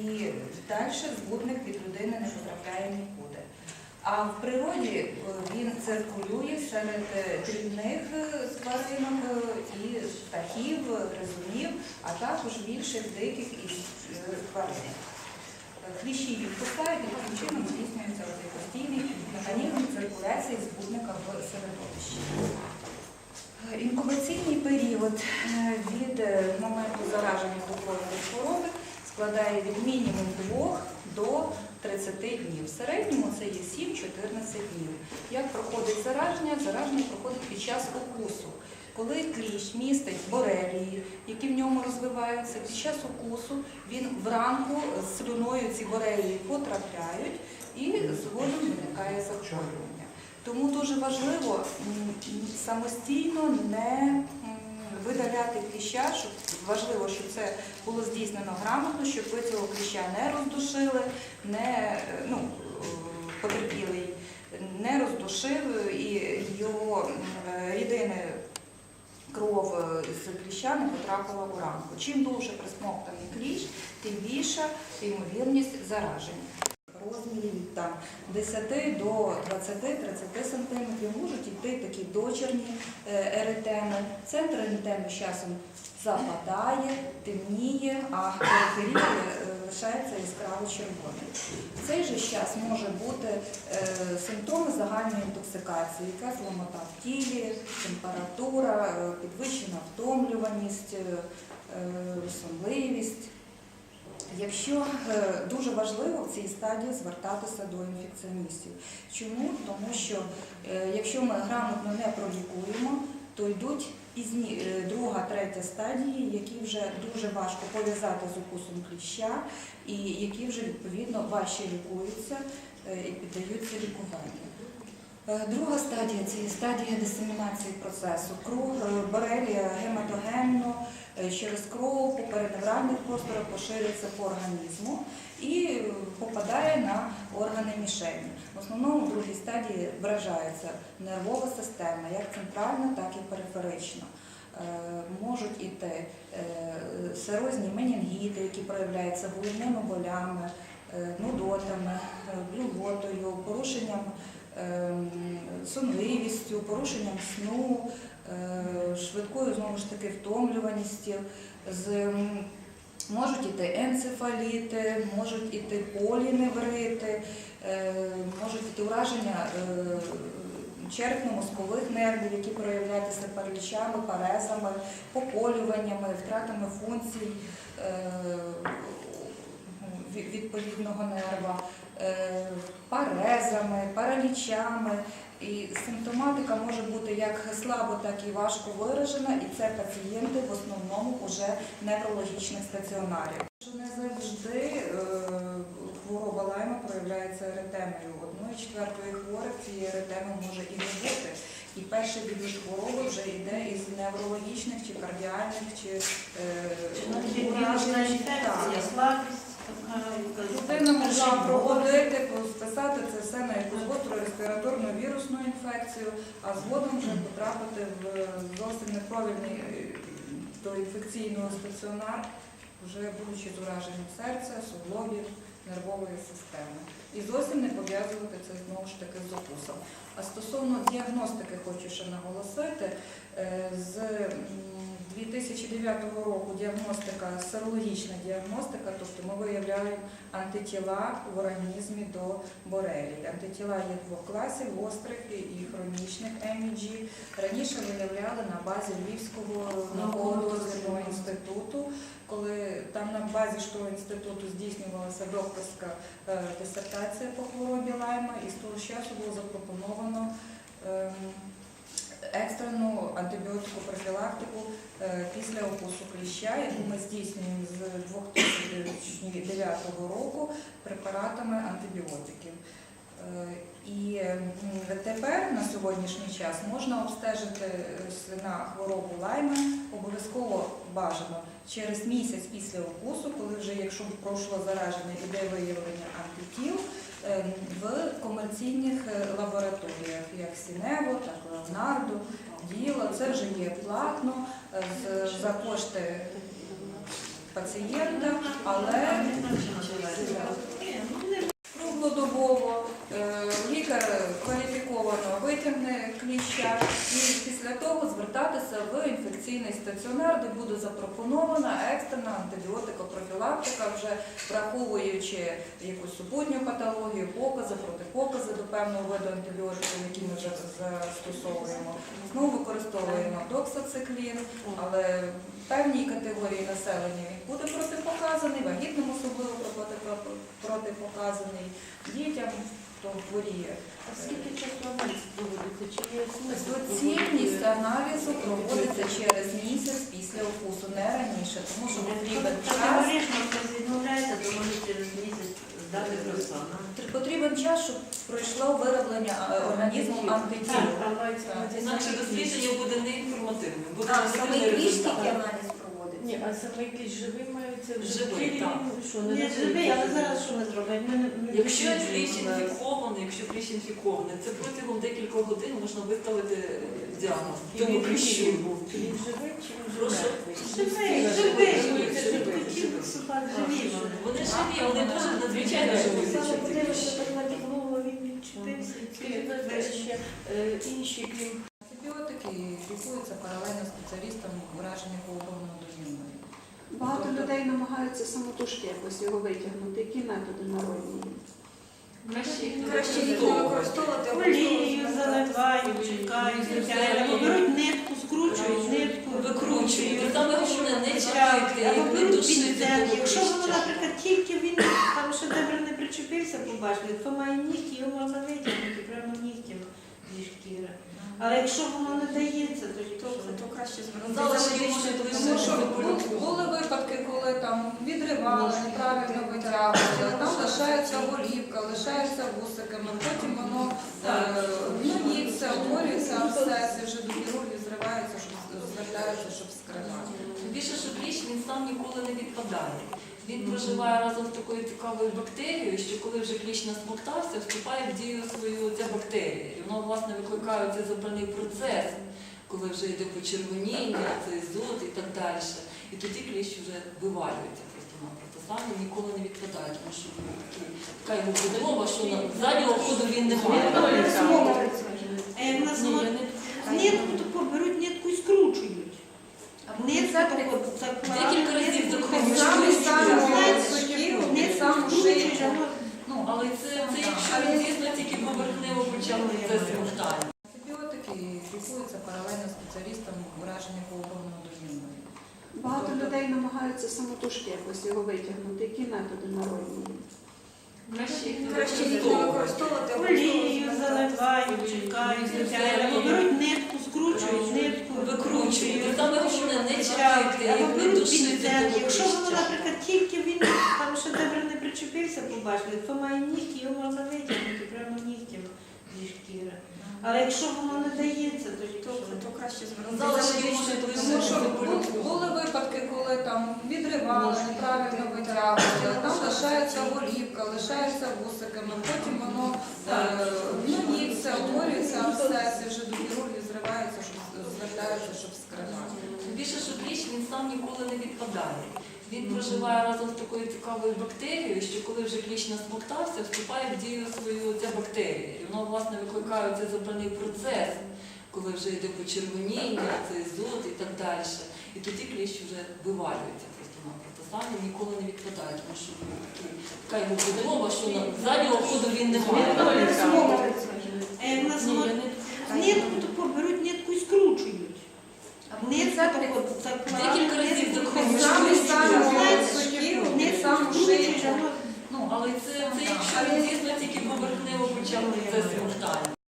і далі збудник від людини не потрапляє нікуди. А в природі е, він циркулює серед е, дрібних е, тваринок і птахів, гризунів, а також більших диких і тварин. Хліщі їх кусають і таким чином здійснюється постійний механізм циркуляції збудника в середовищі. Інкубаційний період від моменту зараження кукурудзяної хвороби складає від мінімум 2 до 30 днів. В середньому це є 7-14 днів. Як проходить зараження? Зараження проходить під час укусу. Коли кліщ містить борелії, які в ньому розвиваються, під час укусу він вранку з слюною ці борелії потрапляють і згодом виникає захворювання. Тому дуже важливо самостійно не видаляти кліща, щоб важливо, щоб це було здійснено грамотно, щоб ви цього кліща не роздушили, не ну, потерпілий, не роздушив і його е, рідини кров е, з кліща не потрапила у ранку. Чим довше присмоктаний кліщ, тим більша ймовірність зараження. Розмірів від там 10 до 20-30 см можуть йти такі дочерні е, еритеми. Центр еритеми з часом западає, темніє, а периферія е, лишається яскраво червоним. В цей же час може бути е, симптоми загальної інтоксикації, якась ломота в тілі, температура, підвищена втомлюваність, сонливість. Якщо е, дуже важливо в цій стадії звертатися до інфекціоністів. Чому? Тому що е, якщо ми грамотно не пролікуємо, то йдуть пізні е, друга, третя стадії, які вже дуже важко пов'язати з укусом кліща, і які вже відповідно важче лікуються і піддаються лікуванню. Е, Друга стадія це є стадія дисемінації процесу. Кров е, борелія гематогенно е, через кров по периневральних просторах поширюється по організму і попадає на органи мішені. В основному в другій стадії вражається нервова система, як центральна, так і периферична. Можуть іти серозні менінгіти, які проявляються головними болями, нудотами, блювотою, порушенням сонливістю, порушенням сну, е, швидкою знову ж таки втомлюваністю, з можуть іти енцефаліти, можуть іти поліневрити, е, можуть іти ураження е, черепно-мозкових нервів, які проявляються паралічами, парезами, поколюваннями, втратами функцій відповідного нерва, е, парезами, паралічами. І симптоматика може бути як слабо, так і важко виражена, і це пацієнти в основному вже неврологічних стаціонарів. Не завжди е, хвороба лайма проявляється еретемою. Одної четвертої хворих цієї еретеми може і не бути. І перший відвід хвороби вже йде із неврологічних чи кардіальних, чи е, уражень. інфекція, Так. слабість така. Людина може проходити, списати це все на якусь гостру респіраторну вірусну інфекцію, а згодом вже потрапити в зовсім неправильний е, до інфекційного стаціонар, вже будучи з ураженням серця, суглобів, нервової системи. І зовсім не пов'язувати це знову ж таки з укусом. А стосовно діагностики хочу ще наголосити, е, з 2009 року діагностика, серологічна діагностика, тобто ми виявляємо антитіла в організмі до борелії. Антитіла є двох класів, гострих і- хронічних МІГ. Раніше виявляли на базі Львівського науково-дослідного інституту, коли там на базі того інституту здійснювалася докторська е, дисертація по хворобі лайма, і з того часу було запропоновано ем, екстрену антибіотику профілактику е, після укусу кліща, яку ми здійснюємо з 2009 року препаратами антибіотиків. Е, І тепер на сьогоднішній час можна обстежити е, на хворобу лайма обов'язково бажано через місяць після укусу, коли вже якщо пройшло зараження, іде виявлення антитіл е, в комерційних лабораторіях, як Сінево, так Леонардо, Діло. Це вже є платно за кошти пацієнта, але якийсь і після того звертатися в інфекційний стаціонар, де буде запропонована екстрена антибіотикопрофілактика, вже враховуючи якусь супутню патологію, покази, протипокази до певного виду антибіотиків, які ми вже застосовуємо. Знову використовуємо доксациклін, але певній категорії населення він буде протипоказаний, вагітним особливо протипоказаний, дітям хто хворіє. А скільки часу аналіз проводиться? Чи є смисл? Доцільність аналізу проводиться через місяць після укусу, не раніше, тому що потрібен час. Відмовляється, то може через місяць здати просто. Потрібен час, щоб пройшло вироблення е, організму антитіл. Так, саме дослідження буде не інформативним, буде А саме аналіз проводиться. Ні, а саме кліщ живий мається вже Живий, тілі, так. що, не Не живий, але зараз що ми зробимо? Ми не- ми не Якщо досліджуємо кліщ інфікований, якщо кліщ інфікований, це протягом декількох годин можна виставити діагноз. Тому Він кліщу. який був? Він живий чи він Прошу? Живий, Живий, живий, живий, живий, живий. супер живі вони. Вони живі, вони дуже надзвичайно живі. ці Саме кліщі. подивишся, так на підлогу, він відчепився. і Скажіть, ще е, інші, крім Антибіотики лікуються паралельно спеціалістам враження головно-домінної. Багато людей намагаються самотужки якось його витягнути. Які методи народні? Краще їх не використовувати. Олією заливають, чекають, звичайно. Беруть нитку, скручують нитку, Викручують. Саме головне, не чекайте, або не беруть душити. Якщо воно, наприклад, тільки він там шедевр не причепився, побачили, то має нігті, його можна витягнути прямо нігтям зі шкіри. Але якщо воно не дається, то То, то краще звернутися. Тому що бу- були випадки, коли там відривали, неправильно витягували, там лишається голівка, лишається вусиками, потім воно е, гноїться, утворюється абсцес, вже до хірургів зривається, щоб звертаються, щоб скривати. Тим Більше, що кліщ він сам ніколи не відпадає. Він проживає разом з такою цікавою бактерією, що коли вже кліщ насмоктався, вступає в дію свою ця бактерія. І воно, власне, викликає цей запальний процес, коли вже йде почервоніння, цей зуд і так далі. І тоді кліщ вже вивалюється просто-напросто. Сам він ніколи не відпадає, тому що такий- така його будова, що на заднього ходу він не має. А як на Ні, само я не нитку, то беруть нитку і скручують. Нитку Це таку закладають, Декілька разів нитку закручують. Саме скручують, саму знаєте, шкіру, нитку саму скручують, шию. воно Ну, Але це, це якщо він дійсно тільки поверхнево почав це смоктання. Антибіотики лікуються спеціалістам враження головно-домінної. Багато людей намагаються самотужки якось його витягнути. Які методи народні? Краще їх не використовувати. олією заливають, чекають. Беруть нитку, скручують нитку, Викручують. Саме головне, не Так, чекайте, не душити Якщо воно, наприклад, тільки він там шедевр не причепився, побачили, то має нігті, його можна витягнути прямо нігтям зі шкіри. Але якщо воно не дається, то То, то краще звернутися. Тому що були випадки, коли там відривали, неправильно витягували, там лишається голівка, лишається вусиками, потім воно е, гноїться, утворюється абсцес, вже до хірургів зривається, щоб звертаються, щоб скривати. Більше, що кліщ він сам ніколи не відпадає. Він проживає разом з такою цікавою бактерією, що коли вже кліщ насмоктався, вступає в дію свою ця бактерія. І воно, власне, викликає цей запальний процес, коли вже йде почервоніння, цей зуд і так далі. І тоді кліщ вже вивалюється просто-напросто. Сам він ніколи не відпадає, тому що ну, така його будова, що на заднього ходу він не має.